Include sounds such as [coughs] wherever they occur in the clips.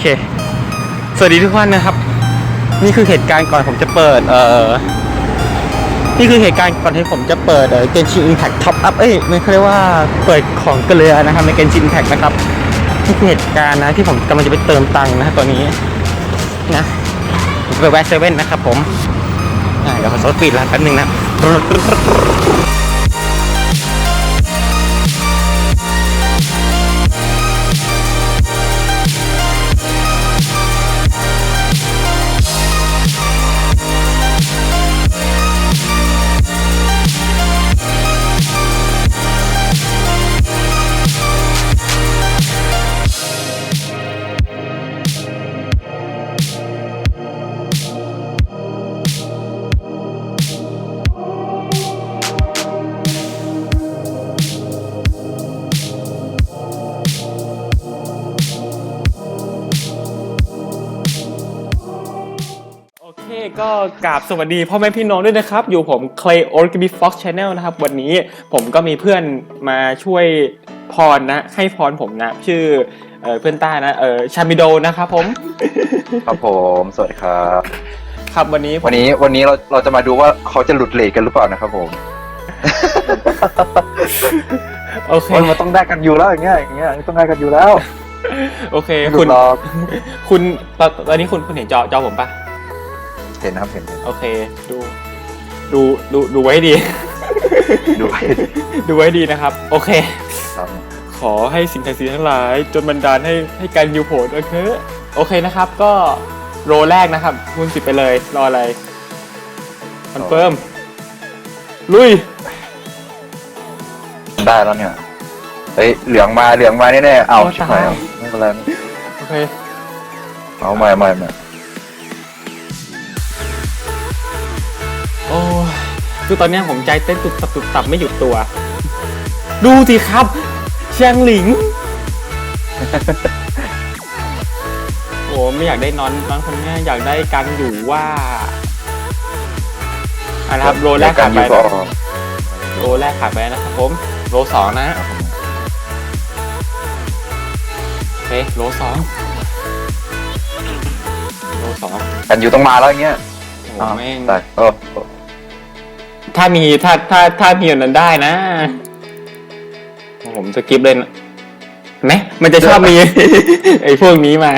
เค สวัสดีทุกท่านนะครับ นี่คือเหตุการณ์ก่อนผมจะเปิด เอ่อ นี่คือเหตุการณ์ก่อนที่ผมจะเปิดเอ่อเกนชินอิมแพคท็อปอัพเอ้ยไม่เขาเรียกว่าเปิดของเกลือนะครับในเกนชินอิมแพคนะครับนี่คือเหตุการณ์นะที่ผมกำลังจะไปเติมตังค์นะตัวนี้นะผมจะไปแวะเซเว่นนะครับผมเดี๋ยวขอสปีดร้านแป๊บนึงนะ ก็กราบสวัสดีพ่อแม่พี่น้องด้วยนะครับ อยู่ผม Clay o r g b Fox Channel นะครับ วันนี้ผมก็มีเพื่อนมาช่วยพรนะ ให้พรผมนะ ชื่อเอ่อเพื่อนต้านะเออชามิโดนะครับผม ครับผมสวัสดีครับ ครับวันนี้ผมวันนี้วันนี้เราเราจะมาดูว่าเขาจะหลุดเลทกันหรือเปล่านะครับผมโอเค มันต้องได้กันอยู่แล้วอย่างเงี้ยอย่างเงี้ยต้องได้กันอยู่แล้วโอเคไม่หลุคุดณหรอกคุณตอนตอนนี้คุณคุณเห็นจอจอผมปะ เห็นนะครับเห็นเห็นโอเค ดู ดูดูดูไว้ให้ดี ดูให้ดีดูไว้ให้ดีนะครับ โอเค ครับขอให้สิ่งศักดิ์สิทธิ์ทั้งหลาย จนบันดาลให้ให้การยูโผล่โอเคโอเคนะครับ ก็โรแรกนะครับคุณสิบไปเลยรออะไรคอนเฟิร์มลุย ได้แล้วเนี่ยเฮ้ยเหลืองมาเหลืองมาแน่ๆเอาโอ้ชิบหายตายไม่เป็นไรโอเค เอาใหม่ใหม่ใหม่ คือตอนเนี้ยผมใจเต้นตุบตับตุบตับไม่หยุดตัว ดูสิครับเชียงหลิง โอ้ไม่อยากได้นอนนอนคนเนี้ยอยากได้การอยู่ว่าอะนะครับโรแรกกัผ่านนอไปยู่ก็นะโรแรกผ่านไปนะครับผมโรสองนะครับผมโอเคโรสองโรสองกันอยู่ต้องมาแล้วอย่างเงี้ยโอ้อ้าวแม่งตายโอ้โอ้ ถ้ามีถ้าถ้าถ้ามีอย่างนั้นได้นะ ผมจะกิฟเลยนะไหมมันจะชอบมี ไอ้พวกนี้มา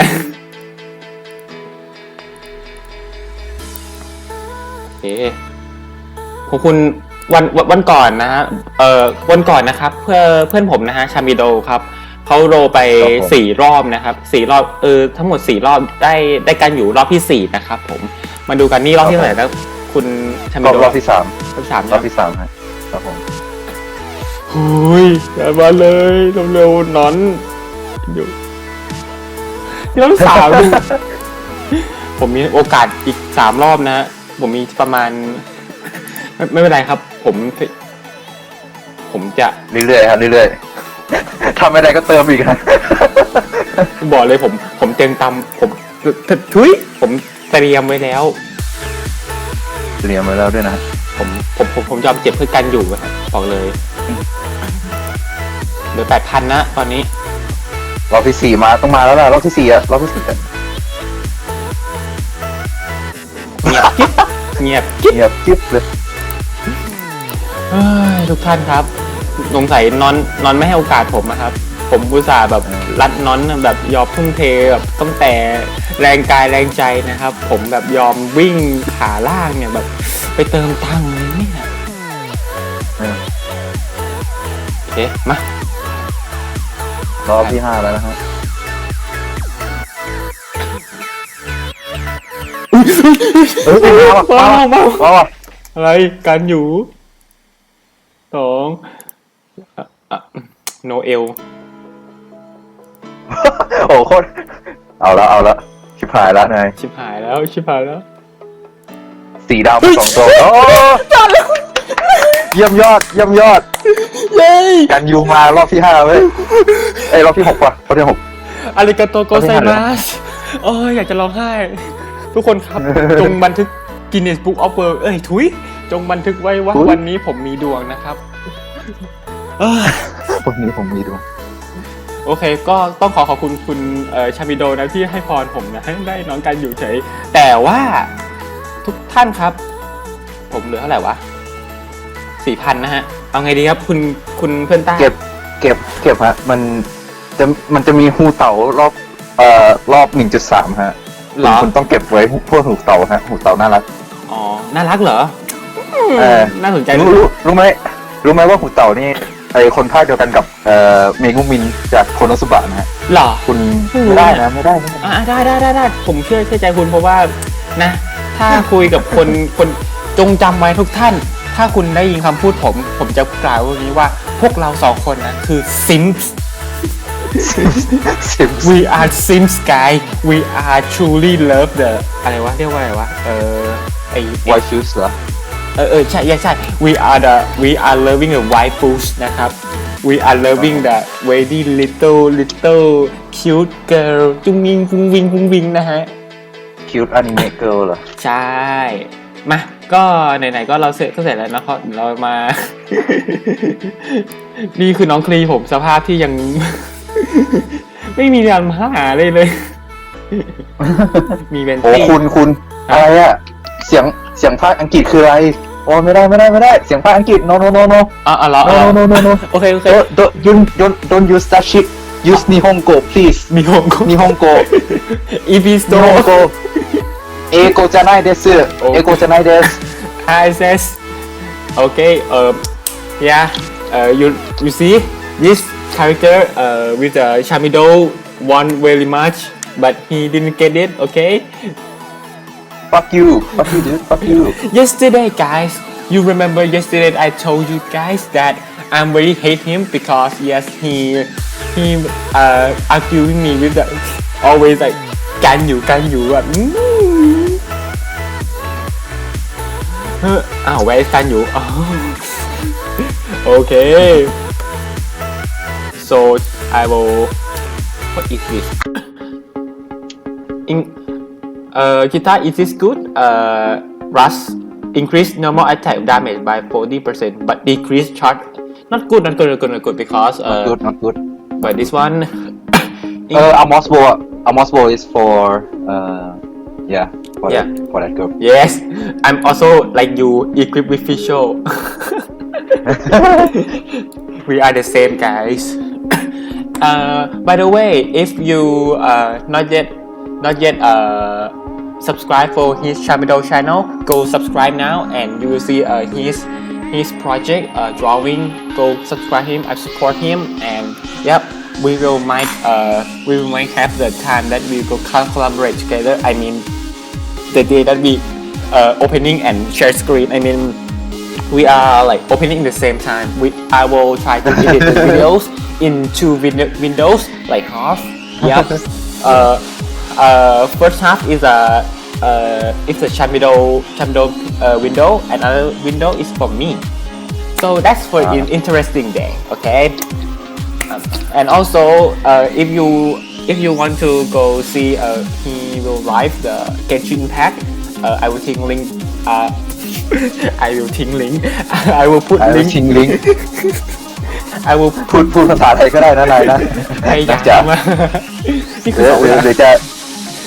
โอเคขอบคุณวันวันวันก่อนนะฮะ เอ่อวันก่อนนะครับ เพื่อเพื่อนผมนะฮะชามิโดครับเขาโรไปสี่รอบนะครับสี่รอบเออทั้งหมดสี่รอบได้ได้การอยู่รอบที่สี่นะครับ ผมมาดูกันนี่รอบที่เท่าไหร่แล้ว คุณชารมิอบโดรอบที่สามรอบที่สามรใช่อบไหมที่สามฮะครับผมหุยอย่ามาเลยเร็วๆนอนอยู่รอบสาม ผมมีโอกาสอีกสามรอบนะ ผมมีประมาณ ไม่ไม่เป็นไรครับ ผม ผมจะเรื่อยๆครับเรื่อยๆทำไม่ได้ก็เติมอีกนะบอกเลยผม ผมเตรียมตำผมทุยผมเตรียมไว้แล้ว เรียนมาแล้วด้วยนะผมผมผมผมยอมเจ็บเพื่อกันอยู่อะบอกเลยเหลือแปดพันนะตอนนี้ รอบที่สี่มาต้องมาแล้วล่ะรอบที่สี่อะรอบที่สี่อะเงียบกิ๊บเงียบกิ๊บเงียบกิ๊บเลยเอ้ยทุกท่านครับ สงสัยนอนนอนไม่ให้โอกาสผมนะครับ ผมอุตส่าห์แบบรัดนอนแบบยอมทุ่มเทแบบตั้งแต่แรงกายแรงใจนะครับ ผมแบบยอมวิ่งขาล่างเนี่ยแบบไปเติมตังค์เลยเนี่ยเออโอเคมารอบที่ห้าแล้วนะฮะเอ้ยมาว่ะมามามาว่ะมาว่ะอะไรการอยู่สองโนเอล โอ้โหโคตรเอาแล้วเอาแล้วชิบหายแล้วนายชิบหายแล้วชิบหายแล้ว สีดำสองตัวโอ้เยี่ยมยอดเยี่ยมยอด เย้กันยูมารอบที่ห้าเว้ยเอ้ยรอบที่หกว่ะรอบที่หก อาริกาโตโกไซมาสโอ้ยอยากจะร้องไห้ ทุกคนครับ จงบันทึกกินเนสบุ๊กออฟเวิร์เอ้ยทุย จงบันทึกไว้ว่าวันนี้ผมมีดวงนะครับเอ้ยวันนี้ผมมีดู โอเค ก็ต้องขอขอบคุณคุณเอ่อชามิโดนะที่ให้พรผมนะให้ได้น้องกันอยู่เฉย แต่ว่าทุกท่านครับ ผมเหลือเท่าไหร่วะสี่พันนะฮะ เอาไงดีครับ คุณคุณเพื่อนต้าเก็บ เก็บ เก็บฮะ มันจะมันจะมีหูเต่ารอบเอ่อรอบหนึ่งจุดสามฮะเหรอคุณต้องเก็บไว้พวกหูเต่าฮะหูเต่าน่ารักอ๋อ น่ารักเหรอเออน่าสนใจรู้รู้รู้ไหมรู้ไหมว่าหูเต่านี่ ไอคนภาคเดียวกันกับเอ่อเมกุมินจากโคโนสุบะนะฮะเหรอ คุณไม่รู้ ไม่ได้เนี่ยนะไม่ได้ไม่ได้อ่าได้ได้ได้ได้ผมเชื่อเชื่อใจคุณเพราะว่านะ ถ้าคุยกับคนคนจงจำไว้ทุกท่าน ถ้าคุณได้ยินคำพูดผม ผมจะกล่าวว่านี้ว่าพวกเราสองคนนะคือ Sims สิบ we are Sims guy we are truly love the อะไรวะเรียกว่าอะไรวะเออไอไวชูสเหรอ เออเออใช่ใช่ใช่ we are the we are loving the white foods นะครับ we are loving the very little little cute girl จุงวิงพุงวิงพุงวิงนะฮะคิวต์อนิเมะเกิลเหรอ ใช่ มา ก็ไหนๆก็เราเสร็จก็เสร็จแล้วนะครับเดี๋ยวเรามา นี่คือน้องคลีผมสภาพที่ยัง ไม่มีการหาเลยเลย มีเบนโอ้ตี้คุณคุณอะไรอะ เสียงเสียงภาคอังกฤษคืออะไรโอ้ไม่ได้ไม่ได้ไม่ได้เสียงภาคอังกฤษ no no no no อะอะเหรอ no no no no no โอเคโอเค don't don't don't don't use that shit use nihongo please มีโฮมกู nihongo อีพีสโต nihongo เอโกจะไนเดสเอโกจะไนเดส ISS okay เอ่อ yeah เอ่อ you you see this character เอ่อ with the chamido want very much but he didn't get it okay fuck you fuck you dude fuck you yesterday guys you remember yesterday I told you guys that I'm very hate him because yes he he uh arguing me with the always like กันอยู่กันอยู่แบบอืมเฮ้ออ้าวไว้กันอยู่อ๋อโอเค so I will what is this in Uh, Kita this good. Uh, Rust increase normal attack damage by 40%, but decrease charge. Not good, not good, not good, not good because uh, not good, uh, not good. But this one. [coughs] uh, Amos Bow. Amos Bow is for uh, yeah, for yeah. That, for that group. Yes, I'm also like you equipped with visual. [laughs] we are the same guys. [coughs] uh, by the way, if you uh, not yet not yet uh subscribe for his Chamido channel, go subscribe now and you will see uh, his his project uh, drawing. Go subscribe him. I support him and yep. We will might uh, we will might have the time that we will collaborate together. I mean the day that we uh, opening and share screen. I mean, we are like opening in the same time. We I will try to edit the [laughs] videos in two win- windows, like half. Yep. uh, [laughs] uh, first half is a uh, it's a Chamido Chamido uh, window. Another window is for me. So that's for Ah. an interesting day. Okay. Um, and also, uh, if you if you want to go see, uh, he will live the Genshin Impact. Uh, I will link link. Uh, I will link link. I will put ไอ้ link. ชิงลิง I will พูดพูดภาษาไทยก็ได้นะนายนะ พยายา จะ มอะนี่ ห คื รือ อ สอง หรือ นะ หรือจะ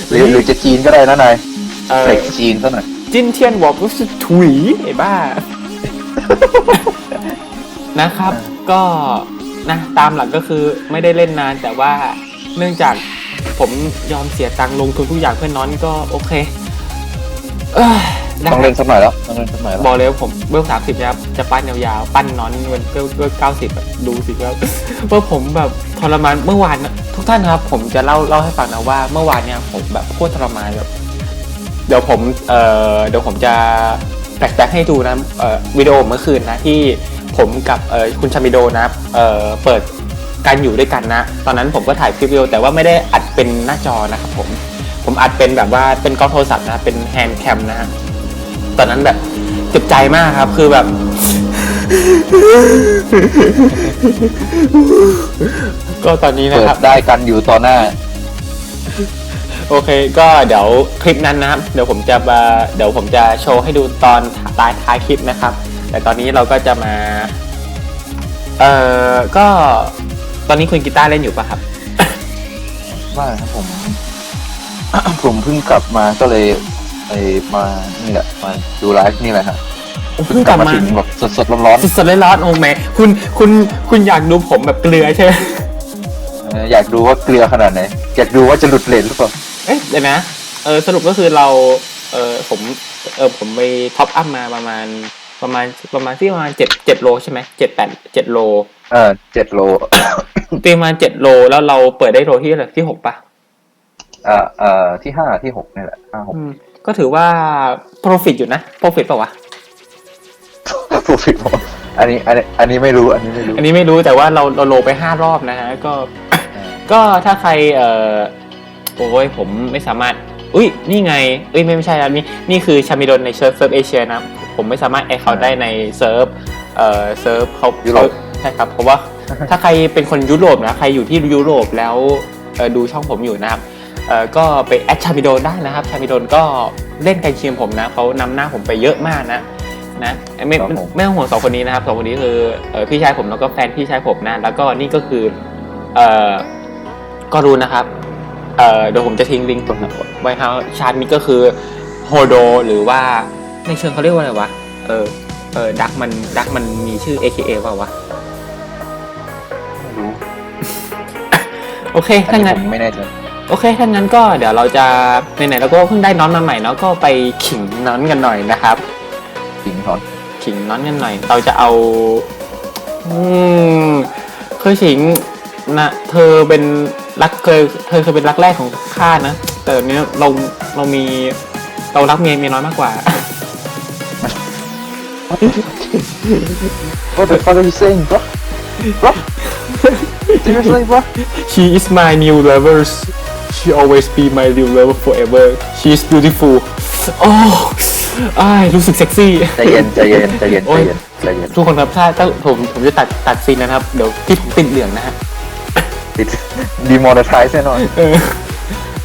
หรือหรือจะจีนก็ได้นะนายเออเด็กจีนซะหน่อยจินเทียนบอกว่า是ถุยไอ้บ้า นะครับ ก็นะตามหลักก็คือไม่ได้เล่นนานแต่ว่าเนื่องจากผมยอมเสียตังค์ลงทุนทุกอย่างเพื่อนน้อนก็โอเค เอ้ยได้ต้องเล่นสักหน่อยแล้วต้องเล่นสักหน่อยแล้วบอกเลยว่าผมเบลสามสิบนะครับ จะปั้นยาวๆ ปั้นน้อนเงินเบลเก้าสิบดูสิครับ ว่าผมแบบทรมานเมื่อวานนะทุกท่านครับ ผมจะเล่าเล่าให้ฟังนะว่าเมื่อวานเนี่ยผมแบบโคตรทรมานแบบ เดี๋ยวผมเอ่อเดี๋ยวผมจะแฟลชแบ็กให้ดูนะเอ่อวิดีโอเมื่อคืนนะที่ผมกับเอ่อคุณชามิโดนะเอ่อเปิดการอยู่ด้วยกันนะ ตอนนั้นผมก็ถ่ายคลิปวิดีโอแต่ว่าไม่ได้อัดเป็นหน้าจอนะครับผม ผมอัดเป็นแบบว่าเป็นกล้องโทรศัพท์นะเป็นแฮนด์แคมนะฮะตอนนั้นแบบเจ็บใจมากครับ คือแบบ ก็ตอนนี้นะเปิคดรับ ได้กันอยู่ต่อหน้า โอเคก็เดี๋ยวคลิปนั้นนะครับ เดี๋ยวผมจะมาเดี๋ยวผมจะโชว์ให้ดูตอนปลายท้ายคลิปนะครับ แต่ตอนนี้เราก็จะมา เอ่อก็ตอนนี้คุณกีตาร์เล่นอยู่ปะครับ ว่าครับผม ผมเพิ่งกลับมาก็เลยไปมานี่แหละมาดูไลฟ์นี่แหละฮะเพิ่งกลับมาถึงแบบสดๆร้อนสดๆเลยร้อนๆโอ้แม่คุณคุณคุณอยากดูผมแบบเกลือใช่ไหมๆเอออยากดูว่าเกลือขนาดไหนอยากดูว่าจะหลุดเลนหรือเปล่าเอ๊ะเดี๋ยวนะเออสรุปก็คือเราเออผมเออผมไปท็อปอัพมาประมาณประมาณประมาณที่ประมาณเจ็ดเจ็ดโลใช่ไหมเจ็ดแปดเจ็ดโล เออเจ็ดโลตีประมาณเจ็ดโลแล้วเราเปิดได้โลที่อะไรที่หกปะ เอ่อเอ่อที่ห้าที่หกนี่แหละห้าหกอืมก็ถือว่า profit อยู่นะ profit เปล่าวะผู้ผิดผมอันนี้อันนี้อันนี้ไม่รู้อันนี้ไม่รู้อันนี้ไม่รู้แต่ว่าเราเราโลไปห้ารอบนะฮะก็เออก็ถ้าใครเอ่อโอ้ยผมไม่สามารถ อุ้ยนี่ไงเอ้ยไม่ไม่ใช่แล้วนี่นี่คือชามิดนในเซิร์ฟเซิร์ฟเอเชียนะ ผมไม่สามารถแอดเขาได้ในเซิร์ฟเอ่อเซิร์ฟเขาเขาใช่ครับเพราะว่า ถ้าใครเป็นคนยุโรปนะใครอยู่ที่ยุโรปแล้วเอ่อดูช่องผมอยู่นะครับ เอ่อก็ไปแอดชามิโดนได้นะครับชามิโดนก็เล่นกันเชียมผมนะเขานำหน้าผมไปเยอะมากนะนะไม่ไม่ไม่ต้องห่วงสองคนนี้นะครับสองคนนี้คือเอ่อพี่ชายผมแล้วก็แฟนพี่ชายผมนะแล้วก็นี่ก็คือเอ่อก็รู้นะครับเอ่อเดี๋ยวผมจะทิ้งลิงก์ไว้ครับชาร์ตนี้ก็คือโฮโดหรือว่าในเชิงเขาเรียกว่าอะไรวะเออเออดักมันดักมันมีชื่อ AKA เปล่าวะไม่รู้โอเคอันถ้านี้งั้น ผมไม่แน่ใจ โอเคถ้างั้นก็เดี๋ยวเราจะไหนๆเราก็เพิ่งได้น้อนมาใหม่เนาะก็ไปขิงน้อนกันหน่อยนะครับจริงทอนขิงน้อนกันหน่อย เราจะเอาอืมเคยขิงนะเธอเป็นรักเคยเธอเคยเป็นรักแรกของข้านะแต่เนี้ยเราเรามีเรารักเมียเมียน้อยมากกว่า What the fuck are you saying bro bro seriously bro She is my new lover She always be my new lover forever She is beautiful โอ้อ้ายรู้สึกเซ็กซี่ ใจเย็นใจเย็นใจเย็นโอ้ใจยเย็นใจเย็นทุกคนครับถ้าถ้าผมผมจะตัดตัดซีนนะครับ เดี๋ยวพี่ผมติดเหลืองนะฮะติด demonetize แน่นอนเออ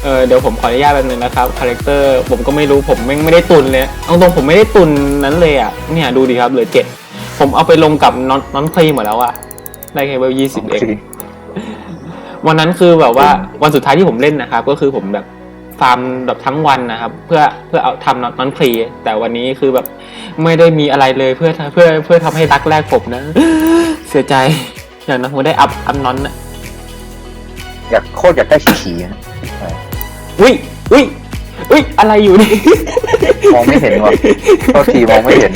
เออเดี๋ยวผมขออนุญาตแป๊บนึงนะครับคาแรคเตอร์ผมก็ไม่รู้ผมไม่ไม่ได้ตุนเลยเอาตรงผมไม่ได้ตุนนั้นเลยอะเนี่ยดูดิครับเหลือเจ็ดผมเอาไปลงกับน้องน้องคลีหมดแล้วอะได้แค่เบลยี่สิบเอง วันนั้นคือแบบว่าวันสุดท้ายที่ผมเล่นนะครับ ก็คือผมแบบฟาร์มแบบทั้งวันนะครับ เพื่อเพื่อเอาทำน้องคลีแต่วันนี้คือแบบไม่ได้มีอะไรเลยเพื่อเพื่อเพื่อทำให้รักแรกผมนะ เสียใจอย่างนั้นผมได้อัพอัพนอนนะอยากโคตรอยากได้ขี่ๆนะอุ้ยอุ้ยอุ้ยอะไรอยู่นี่มองไม่เห็นว่ะโทษทีมองไม่เห็น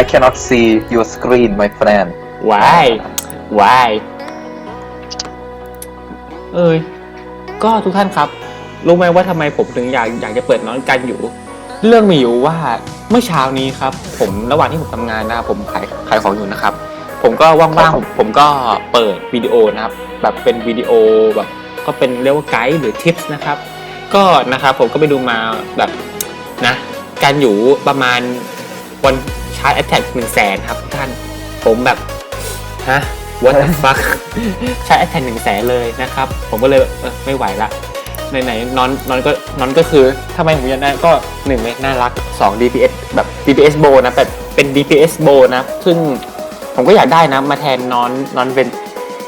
I cannot see your screen my friend why why เอ้ยก็ทุกท่านครับ รู้ไหมว่าทำไมผมถึงอยากอยากจะเปิดน้องกันอยู่ เรื่องมีอยู่ว่าเมื่อเช้านี้ครับ ผมระหว่างที่ผมทำงานนะครับผมขายขายของอยู่นะครับ ผมก็ว่างๆผมผมก็เปิดวิดีโอนะครับ แบบเป็นวิดีโอแบบก็เป็นเรียกว่าไกด์หรือทิปส์นะครับ ก็นะครับผมก็ไปดูมาแบบนะการอยู่ประมาณวันชาร์จแอตแทกหนึ่งแสนครับทุกท่าน ผมแบบฮะ what the fuck ชาร์จแอตแทกหนึ่งแสนเลยนะครับ ผมก็เลยแบบเออไม่ไหวละไหนๆนอนนอนก็นอนก็คือทำไมผมอยากได้ก็หนึ่งเลยน่ารักสอง DPS แบบ DPS bow นะแบบเป็น DPS bow นะ ซึ่งผมก็อยากได้นะ มาแทนนอนนอนเวน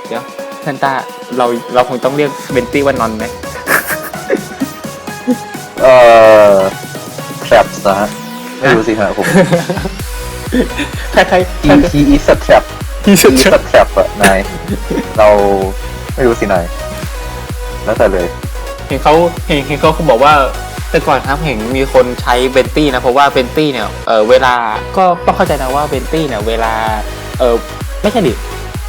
เดี๋ยวเซนต้าเราเราคงต้องเรียกเวนตี้ว่านอนไหมเอ่อ traps นะฮะไม่รู้สิฮะผม ใครใคร he he is a trap ที่สุด he is a trap อะนาย เราไม่รู้สินาย แล้วแต่เลย เห็นเขาเห็นเห็นเขาเขาบอกว่าแต่ก่อนครับเห็นมีคนใช้เบนตี้นะ เพราะว่าเบนตี้เนี่ยเออเวลาก็ต้องเข้าใจนะว่าเบนตี้เนี่ยเวลาเออไม่ใช่ดิ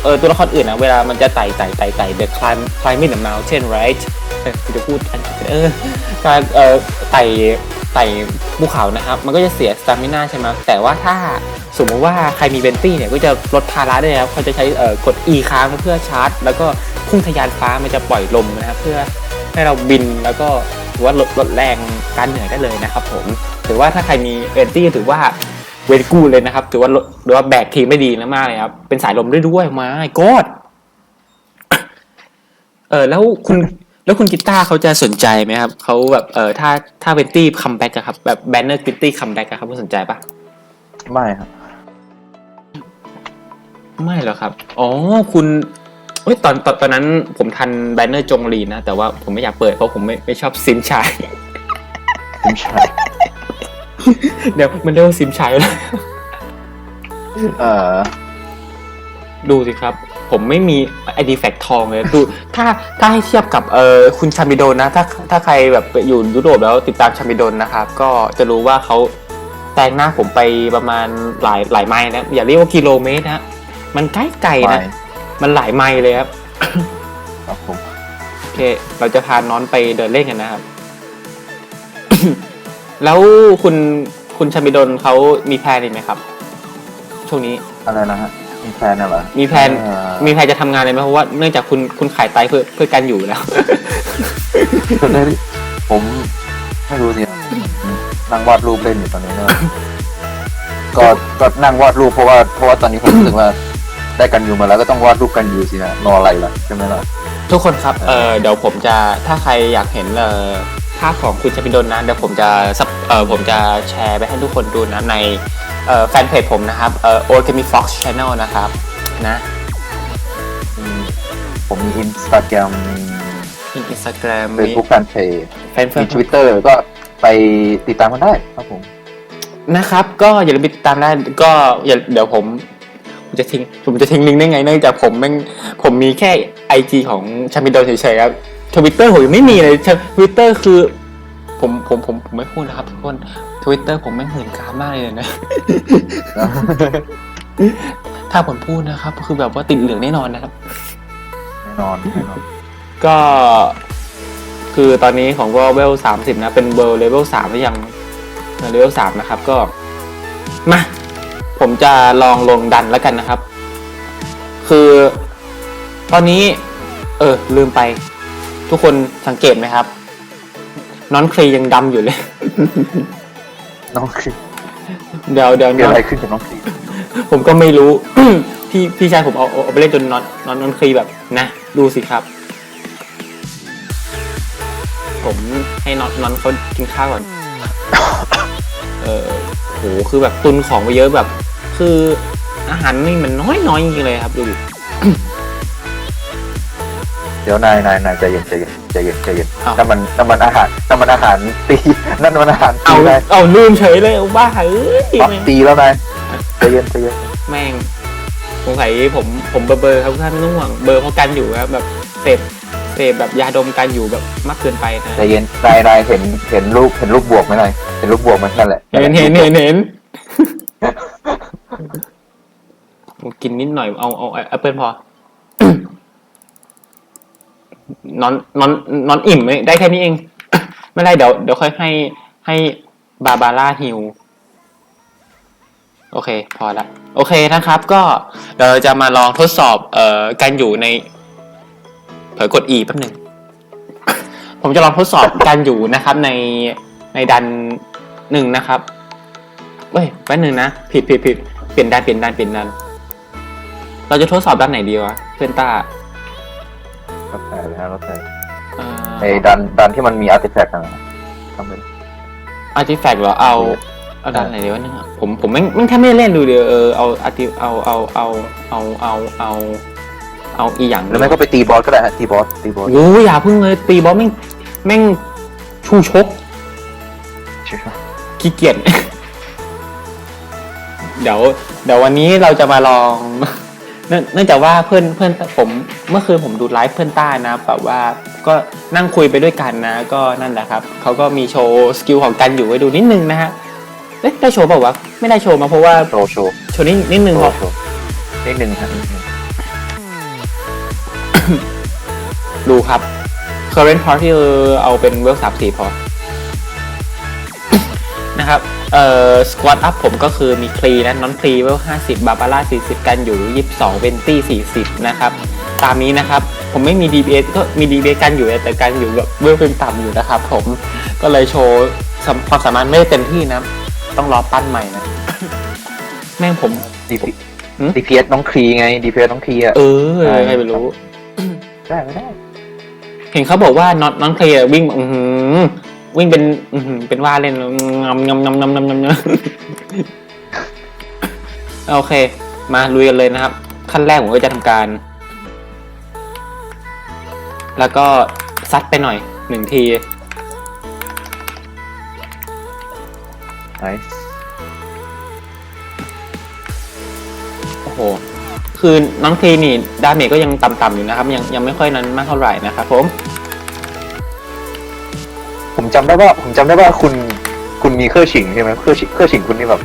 เออตัวละครอื่นนะเวลามันจะไต่ไต่ไต่ไต่ the climb climbing the mountain right จะพูดอันเออการเออไต่ไต่ภูเขานะครับ มันก็จะเสียสตามิน่าใช่ไหมแต่ว่าถ้า สมมติว่าใครมีเบนตี้เนี่ยก็จะลดภาระได้แล้วเขาจะใช้เอ่อกด E ค้างเพื่อชาร์จ แล้วก็พุ่งทะยานฟ้ามันจะปล่อยลมนะครับเพื่อให้เราบินแล้วก็ถือว่าลดลดแรงการเหนื่อยได้เลยนะครับผมถือว่าถ้าใครมีเอนตี้ถือว่าเวรกูเลยนะครับถือว่าลดหรือว่าแบกทีมได้ดีนะมากเลยครับเป็นสายลมด้วยด้วยมาโกดเออแล้วคุณแล้วคุณกีตาร์เขาจะสนใจไหมครับเขาแบบเออถ้าถ้าเวนตี้คัมแบ็กครับแบบแบนเนอร์กิตตี้คัมแบ็กครับคุณสนใจปะไม่ครับ ไม่หรอกครับ อ๋อ คุณเอฮ้ยตอนตอนตอนนั้นผมทันแบนเนอร์จงลีนะ แต่ว่าผมไม่อยากเปิดเพราะผมไม่ไม่ชอบซิมชายไม่ใช่เดี๋ยวมันเรียกว่าซิมชายแล้ว เออดูสิครับ ผมไม่มีไอดีแฟกทองเลยดูถ้าถ้าให้เทียบกับเออคุณชามิโดนนะ ถ้าถ้าใครแบบอยู่ยุโรปแล้วติดตามชามิโดนนะครับ ก็จะรู้ว่าเขาแซงหน้าผมไปประมาณหลายหลายไมล์นะอย่าเรียกว่ากิโลเมตรนะ มันใกล้ไกลนะไม่มันหลายไมล์เลยครับ ครับผม โอเค เราจะพาน้อนไปเดินเล่นกันนะครับ แล้วคุณคุณชามิโดนเขามีแพลนอีกไหมครับ ช่วงนี้ อะไรนะฮะ มีแฟนน่ะเหรอ มีแพลน เอ่อ มีใครจะทำงานเลยไหมเพราะว่าเนื่องจากคุณคุณขายไตเพื่อเพื่อการอยู่แล้ว ผมไม่รู้สินั่งวาดรูปเล่นอยู่ตอนนี้นะก็ก็นั่งวาดรูปเพราะว่าเพราะว่าตอนนี้ผมรู้สึกว่า ได้กันอยู่มาแล้วก็ต้องวาดรูปกันอยู่สินะรออะไรล่ะใช่ไหมล่ะทุกคนครับเออเดี๋ยวผมจะถ้าใครอยากเห็นเอ่อภาพของคุณชามิโดนนะเดี๋ยวผมจะซับเออผมจะแชร์ไปให้ทุกคนดูนะในเอ่อแฟนเพจผมนะครับเอ่อ o k m i Fox Channel นะครับนะอืมผมมีอินสตาแกรมมีอินสตาแกรมเฟซมีบุ๊กแฟนเพจแฟนเฟมีซทวิตเตอร์ก็ไปติดตามกันได้ครับผมนะครับ ก็อย่าลืมไปติดตามได้ก็อย่าเดี๋ยวผม ผมจะทิ้งผมจะทิ้งลิงก์ได้ไงเนื่องจากผมแม่งผมมีแค่ IG ของชามิโดนเฉยๆครับทวิตเตอร์ผมยังไม่มีเลยทวิตเตอร์คือผมผมผมผมไม่พูดนะครับทุกคนทวิตเตอร์ผมแม่งหื่นกามมากเลยนะ ถ้าผมพูดนะครับ คือแบบว่าติดเหลืองแน่นอนนะครับ แน่นอนแน่นอน ก็คือตอนนี้ของก็เวลสามสิบนะ เป็นเวลเลเวลสามหรือยังเลเวลสามนะครับ ก็ มา ผมจะลองลงดันแล้วกันนะครับ คือ ตอนนี้ เออ ลืมไป ทุกคนสังเกตไหมครับนอนครียังดำอยู่เลย น้องครีเดี๋ยวเดี๋ยวเกิดอะไรขึ้นกับน้องครีผมก็ไม่รู้ พี่พี่ชายผมเอาเอาเอาไปเล่นจนนอนนอนนอนครีแบบนะ ดูสิครับ ผมให้นอนนอนเขากินข้าวก่อน เออโหคือแบบตุนของไปเยอะแบบ คืออาหารนี่มันน้อยน้อยจริงๆเลยครับดูดิเดี๋ยวนายนายนายใจเย็นใจเย็นใจเย็นใจเย็นอ้าวนั่นมันนั่นมันอาหารนั่นมันอาหารตีนั่นมันอาหารตีเอานายเอาลืมเฉยเลยเอาบ้าเอ้ยปั๊บแม่งตีแล้วนายใจเย็นใจเย็นแม่งสงสัยผมผมเบอร์เบอร์ครับท่านไม่ต้องห่วงเบอร์เพราะกันอยู่ครับแบบเสพเสพแบบยาดมกันอยู่แบบมากเกินไปนะใจเย็นนายนายเห็นเห็นรูปเห็นรูปบวกไหมนายเห็นรูปบวกไหมนั่นแหละเห็นเห็นเห็นเห็น ผมกินนิดหน่อยเอาเอาแอปเปิลพอนอนนอนนอนอิ่มไหมได้แค่นี้เอง ไม่ได้เดี๋ยวเดี๋ยวค่อยให้ให้บาบาร่าฮิวโอเค พอละโอเคนะครับก็เดี๋ยวเราจะมาลองทดสอบเอ่อการอยู่ใน เผยกด E แป๊บหนึ่ง ผมจะลองทดสอบการอยู่นะครับ ในในดันหนึ่งนะครับเอ้ยแป๊บหนึ่งนะ ผิดผิดผิด เปลี่ยนดันเปลี่ยนดันเปลี่ยนดันเราจะทดสอบด้านไหนดีวะเพื่อนต้าแล้วแต่เลยฮะแล้วแต่เอ่ไอ้ดันดันที่มันมีอาร์ติแฟกต์นะทำเลยอาร์ติแฟกต์เหรอเอาเอาด้านไหนดีวะเนี่ยผมผมไม่ไม่แค่ไม่เล่นดูเดียวเออเอาอาร์ติเอาเอาเอาเอาเอาเอาเอาอีหยังแล้วไม่ก็ไปตีบอสก็ได้ฮะตีบอสตีบอสโอ้ยอย่าเพิ่งเลยตีบอสแม่งแม่งชูชกใช่ไหมขี้เกียจ เดี๋ยวเดี๋ยววันนี้เราจะมาลองเนื่อง เนื่องจากว่าเพื่อนเพื่อนผมเมื่อคืนผมดูไลฟ์เพื่อนต้านะแบบว่าก็นั่งคุยไปด้วยกันนะ ก็นั่นแหละครับเขาก็มีโชว์สกิลของกันอยู่ไว้ดูนิดนึงนะฮะเอ๊ะได้โชว์เปล่าวะไม่ได้โชว์มาเพราะว่าโชว์โชว์โชว์นิดนิดนึงโชพอว์โชว์นิดหนึ่งฮะนิดหนึ่งดูครับ current part ที่เอาเป็นเวลสามสี่พอนะครับ เอ่อ squat up ผมก็คือมีคลีนะนอนคลีเวลห้าสิบบาบาร่าสี่สิบกันอยู่ยี่สิบสองเวนตี้สี่สิบนะครับ ตามนี้นะครับ ผมไม่มี DBS ก็มี DBS กันอยู่แต่กันอยู่แบบเวลเป็นต่ำอยู่นะครับผมก็เลยโชว์ความสามารถไม่ได้เต็มที่นะ ต้องรอปั้นใหม่นะ แม่งผมดีพีหืมดีพีเอสน้องครีไงดีพีเอสน้องครีอะเออใช่ใครไปรู้ได้ไม่ได้ เห็นเขาบอกว่าน็อตน็อตเคลียร์วิ่งอือหือ วิ่งเป็นอือหือเป็นว่าเล่นงำงำงำงำงำงำงำโอเค มาลุยกันเลยนะครับ ขั้นแรกผมก็จะทำการ แล้วก็ซัดไปหน่อยหนึ่งที ไหนโอ้โห คือน้องทีนี่ดาเมจก็ยังต่ำๆอยู่นะครับ ยังยังไม่ค่อยนั้นมากเท่าไหร่นะครับผมผม จำได้ว่า ผมจำได้ว่าคุณ คุณมีเครื่องฉิงใช่ไหมเครื่องฉิงเครื่องฉิงคุณนี่แบบ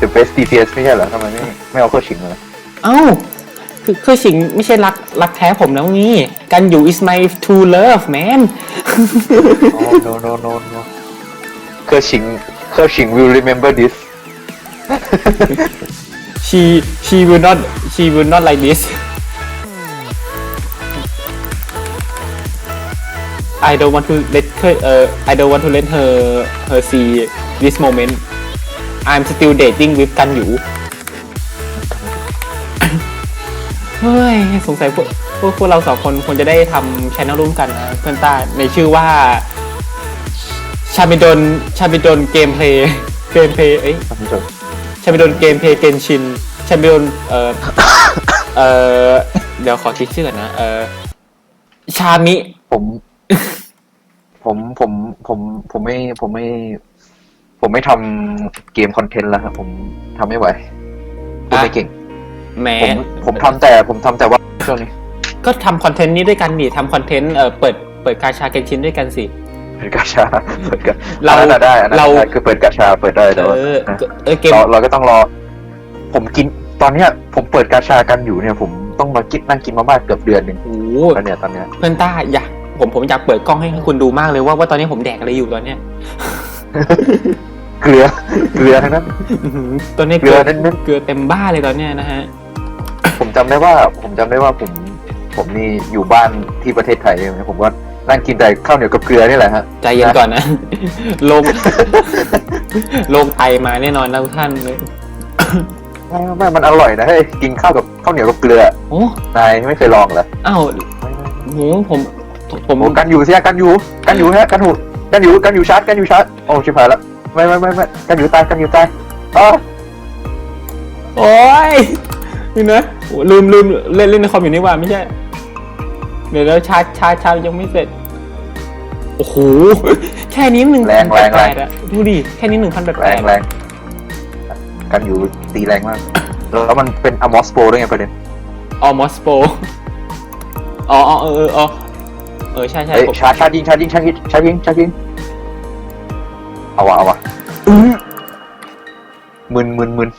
the best DPS ไม่ใช่เหรอทำไมไม่ไม่เอาเครื่องฉิงเลยเอ้า คือคือสิงไม่ใช่รักรักแท้ผมแล้วนี่ กันอยู่ is my true love man โอ้ no no no no เครื่องฉิงเครื่องฉิง will remember this she she will not she will not like this I don't want to let her uh, I don't want to let her her see this moment I'm still dating with กันอยู่ เฮ้ย สงสัยพวกพวกพวกเราสองคนควรจะได้ทำช anel ร่วมกันนะเพื่อนต้าในชื่อว่าชาบิดนชาบิดนเกมเพลย์เกมเพลย์เอ้ยท่านผู้ชมชาบิดนเกมเพลย์เกนชินชาบิดนเอ่อเอ่อเดี๋ยวขอคิดชื่อก่อนนะ เอ่อชามิผม ผมผมผมผมไม่ผมไม่ ผมไม่ทำเกมคอนเทนต์แล้วครับผมทำไม่ไหวผมไม่เก่งแหมผมผมทำแต่ผมทำแต่ว่าช่วงนี้ ก็ทำคอนเทนต์นี้ด้วยกันดิทำคอนเทนต์เอ่อเปิดเปิดกาชาเกนชินด้วยกันสิเปิดกาชาเปิดกาเราอันนั้นน่ะได้อันนั้นเราได้คือเปิดกาชาเปิดได้แต่ว่าเออนะเออเกมเราเราก็ต้องรอ ผมกินตอนเนี้ยผมเปิดกาชากันอยู่เนี่ยผมต้องมากินนั่งกินมาม่าเกือบเดือนหนึ่งโอ้โหแล้วเนี่ยตอนเนี้ยเพื่อนต้าอยาก ผมผมอยากเปิดกล้องให้คุณดูมากเลยว่าว่าตอนนี้ผมแดกอะไรอยู่ตอนเนี้ยเกลือเกลือทั้งนั้นอื้อหือตอนนี้เกลือเน้นเกลือเต็มบ้านเลยตอนเนี้ยนะฮะๆผมจำได้ว่า ผมจำได้ว่าผม ผมนี่อยู่บ้านที่ประเทศไทยใช่ไหมผมก็นั่งกินแต่ข้าวเหนียวกับเกลือนี่แหละฮะใจเย็นก่อนนะโลงโลงไตมาแน่นอนนะทุกท่านเลยไม่ไม่ไม่มันอร่อยนะเฮ้ยกินข้าวกับข้าวเหนียวกับเกลือโอ้นายไม่เคยลองเหรออ้าวโหผม ผมโอ้กันอยู่สิฮะกันอยู่กันอยู่ฮะกันอยู่กันอยู่กันอยู่ชาร์จกันอยู่ชาร์จโอ้ชิบหายแล้วไม่ไม่ไม่ไม่กันอยู่ตายกันอยู่ตายอ๋อโอ้ยนี่นะโอ้ลืมลืมเล่นเล่นในคอมอยู่นี่หว่าไม่ใช่ เดี๋ยวแล้วชาร์จชาร์จชาร์จยังไม่เสร็จโอ้โหแค่นี้หนึ่งแรงแรงแรงอะดูดิแค่นี้หนึ่งพันแปดแรงแรงกันอยู่ตีแรงมาก แล้วมันเป็นอมอสโปด้วยไงประเด็นออมอสโปอ๋ออ๋อเออเอออ๋อ เออใช่ใช่เฮ้ยผมชาร์จชาร์จยิงชาร์จยิงชาร์จยิงชาร์จยิงชาร์จยิงเอาวะเอาวะอื้อมึนมึนมึน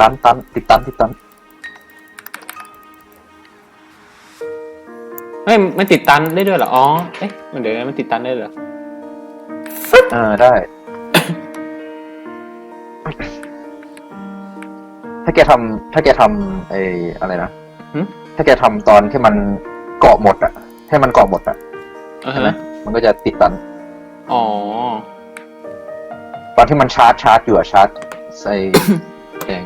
ตันตันติดตันติดตันเฮ้ยมันติดตันได้ด้วยเหรออ๋อเอ๊ะมันเดี๋ยวนะมันติดตันได้เหรอเออได้ ถ้าแกทำถ้าแกทำไอ้อะไรนะหึถ้าแกทำตอนที่มันเกาะหมดอะ ให้มันเกาะหมดอะอ่าใช่ไหมฮะมันก็จะติดตัน อ๋อ ตอนที่มันชาร์จชาร์จอยู่อะชาร์จใส่ แดง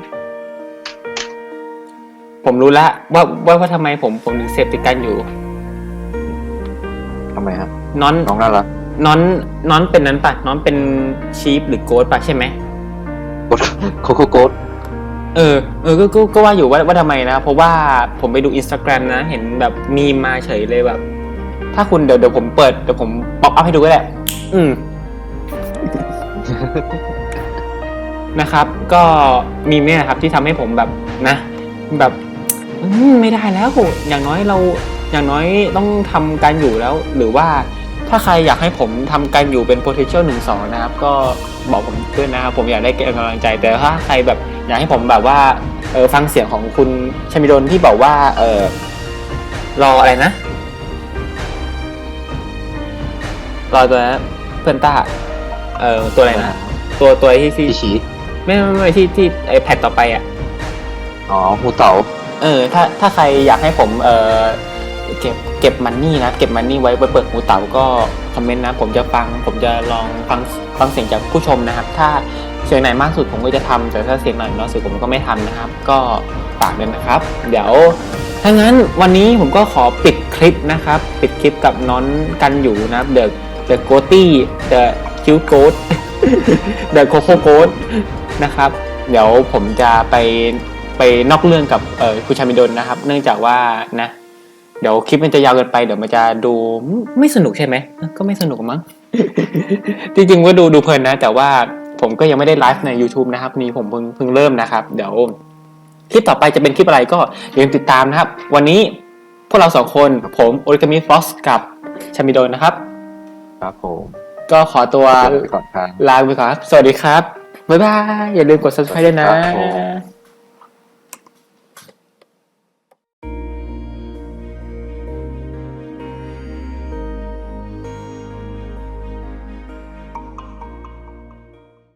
ผมรู้ละว่าว่าว่าทำไมผมผมถึงเสพติดกันอยู่ทำไมฮะนอนน้องน่ารักนอนนอนเป็นนั้นปะนอนเป็นชีฟหรือโกดปะใช่ไหม กดโคโคโกดเออเออก็ก็ก็ว่าอยู่ว่าว่าทำไมนะ เพราะว่าผมไปดูอินสตาแกรมนะ เห็นแบบมีมมาเฉยเลยแบบ ถ้าคุณเดี๋ยวเดี๋ยวผมเปิดเดี๋ยวผมป๊อปอัพให้ดูก็ได้อืม นะครับ ก็มีมเนี่ยนะครับ ที่ทำให้ผมแบบนะ แบบอืมไม่ได้แล้วอย่างน้อยเรา อย่างน้อยต้องทำการอยู่แล้ว หรือว่าถ้าใครอยากให้ผมทำการอยู่เป็น potential หนึ่งสองนะครับ ก็บอกผมด้วยนะครับ ผมอยากได้กำลังใจ แต่ถ้าใครแบบอยากให้ผมแบบว่าเออฟังเสียงของคุณชมิดนที่บอกว่า เออรออะไรนะ รอตัวนะเพื่อนต้า เออตัวอะไรนะตัวตัวที่ที่พี่ชีไม่ไม่ไม่ที่ที่ไอแพดต่อไปอะ อ๋อหูเต๋าเออ ถ้าถ้าใครอยากให้ผมเออเก็บเก็บมันนี่นะเก็บมันนี่ไว้ไว้เปิดหูเต๋าก็คอมเมนต์นะ ผมจะฟังผมจะลองฟังฟังเสียงจากผู้ชมนะครับ ถ้าเสียงไหนมากสุดผมก็จะทำแต่ถ้าเสียงไหนน้อยสุดผมก็ไม่ทำนะครับ ก็ฝากด้วยนะครับ เดี๋ยวถ้างั้นวันนี้ผมก็ขอปิดคลิปนะครับ ปิดคลิปกับน้อนกันอยู่นะครับ The The g o t y The Q Goat The Coco Goat นะครับ เดี๋ยวผมจะไปไปนอกเรื่องกับเออคุณชามิดนนะครับ เนื่องจากว่านะเดี๋ยวคลิปมันจะยาวเกินไปเดี๋ยวมันจะดูไม่สนุกใช่ไหมก็ไม่สนุกมั้งจริงๆว่าดูดูเพลินนะ แต่ว่าผมก็ยังไม่ได้ไลฟ์ใน YouTube นะครับ นี่ผมเพิ่งเพิ่งเริ่มนะครับ เดี๋ยวคลิปต่อไปจะเป็นคลิปอะไรก็อย่าลืมติดตามนะครับ วันนี้พวกเราสองคนผมโอริกามิฟ็อกซ์กับชามิโดนนะครับ ครับผมก็ขอตัวไปก่อนครับลาไปก่อนครับ สวัสดีครับ บ๊ายบาย อย่าลืมกด subscribe ด้วยนะครับผม